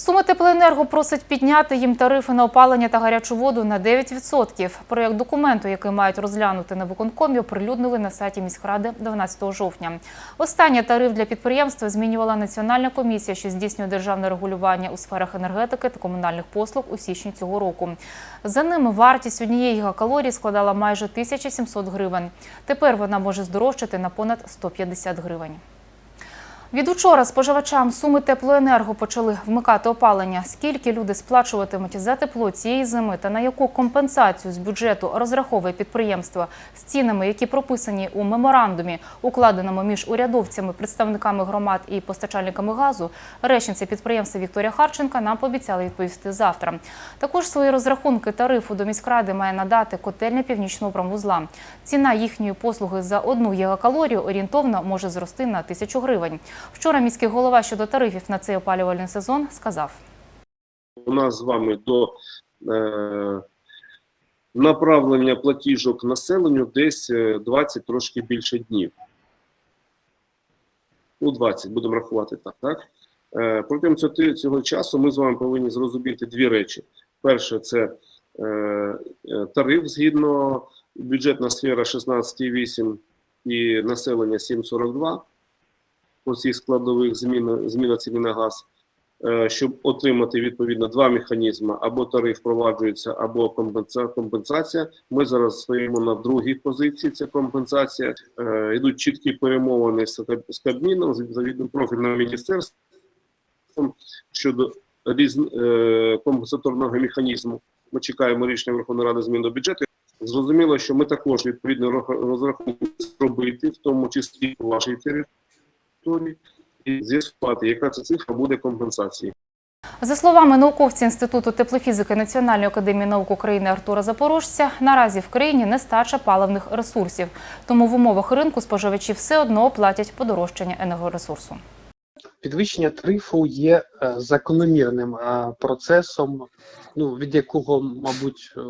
Суми теплоенерго просить підняти їм тарифи на опалення та гарячу воду на 9%. Проєкт документу, який мають розглянути на виконкомі, оприлюднили на сайті міськради 12 жовтня. Останнє тариф для підприємства змінювала Національна комісія, що здійснює державне регулювання у сферах енергетики та комунальних послуг у січні цього року. За ними вартість однієї гігакалорії складала майже 1700 гривень. Тепер вона може здорожчати на понад 150 гривень. Від учора споживачам суми теплоенерго почали вмикати опалення. Скільки люди сплачуватимуть за тепло цієї зими та на яку компенсацію з бюджету розраховує підприємство з цінами, які прописані у меморандумі, укладеному між урядовцями, представниками громад і постачальниками газу, речниця підприємства Вікторія Харченка нам пообіцяла відповісти завтра. Також свої розрахунки тарифу до міськради має надати котельня північного промвузла. Ціна їхньої послуги за одну гігакалорію орієнтовно може зрости на тисячу гривень. Вчора міський голова щодо тарифів на цей опалювальний сезон сказав. у нас з вами до е, направлення платіжок населенню десь е, 20 трошки більше днів. Ну, 20, будемо рахувати так. так? Е, протягом цього, цього часу ми з вами повинні зрозуміти дві речі. Перше, це е, е, тариф згідно бюджетна сфера 16,8 і населення 7,42 по цих складових зміна, зміна ціни на газ. Е, щоб отримати відповідно два механізми: або тариф впроваджується, або компенсація. Ми зараз стоїмо на другій позиції. Це компенсація. Е, Йдуть чіткі перемовини з Кабміном, з відповідним профільним міністерством щодо різ... е, компенсаторного механізму. Ми чекаємо рішення Верховної Ради змін до бюджету. Зрозуміло, що ми також відповідно рах- розрахунки зробити, в тому числі по вашій території, і з'ясувати, яка це цифра буде компенсації. За словами науковця Інституту теплофізики Національної академії наук України Артура Запорожця, наразі в країні нестача паливних ресурсів. Тому в умовах ринку споживачі все одно платять подорожчання енергоресурсу. Підвищення тарифу є е, закономірним е, процесом, ну від якого, мабуть, е,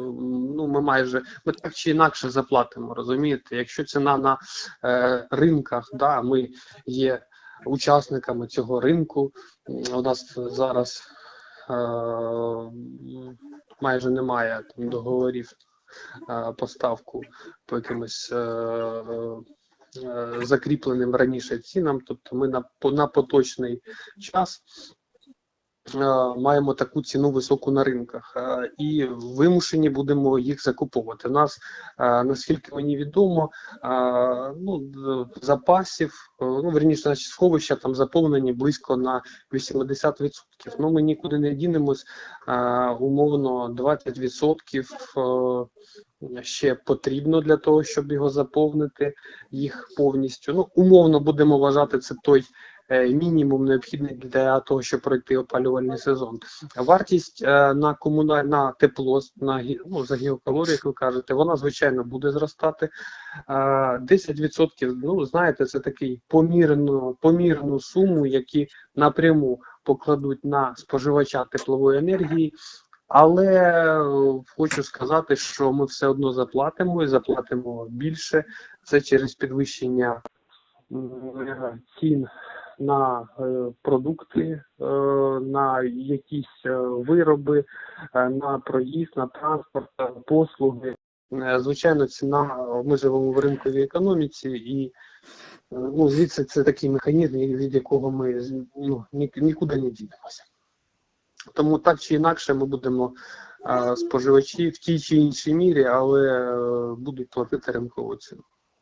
ну ми майже ми так чи інакше заплатимо. Розумієте, якщо ціна на ринках, да, ми є учасниками цього ринку. У нас зараз е, майже немає там договорів е, поставку по якимось. Е, е, закріпленим раніше цінам, тобто ми на, на поточний час маємо таку ціну високу на ринках е, і вимушені будемо їх закуповувати. У нас, е, наскільки мені відомо, е, ну, запасів, е, ну, верніше, наші сховища там заповнені близько на 80%. Ну, ми нікуди не дінемось, е, умовно 20% е, ще потрібно для того, щоб його заповнити їх повністю. Ну, умовно будемо вважати це той е, мінімум необхідний для того, щоб пройти опалювальний сезон. Вартість е, на комуналь на тепло на ну, за гігакалорію, як ви кажете, вона звичайно буде зростати. Е, 10%, ну знаєте, це такий помірну, помірну суму, які напряму покладуть на споживача теплової енергії. Але е, хочу сказати, що ми все одно заплатимо і заплатимо більше. Це через підвищення цін на е, продукти, е, на якісь е, вироби, на проїзд, на транспорт, послуги. Звичайно, ціна ми живемо в ринковій економіці, і ну, звідси це такий механізм, від якого ми ну, нікуди не дінемося. Тому так чи інакше ми будемо споживачі в тій чи іншій мірі, але будуть платити ринкову ціну.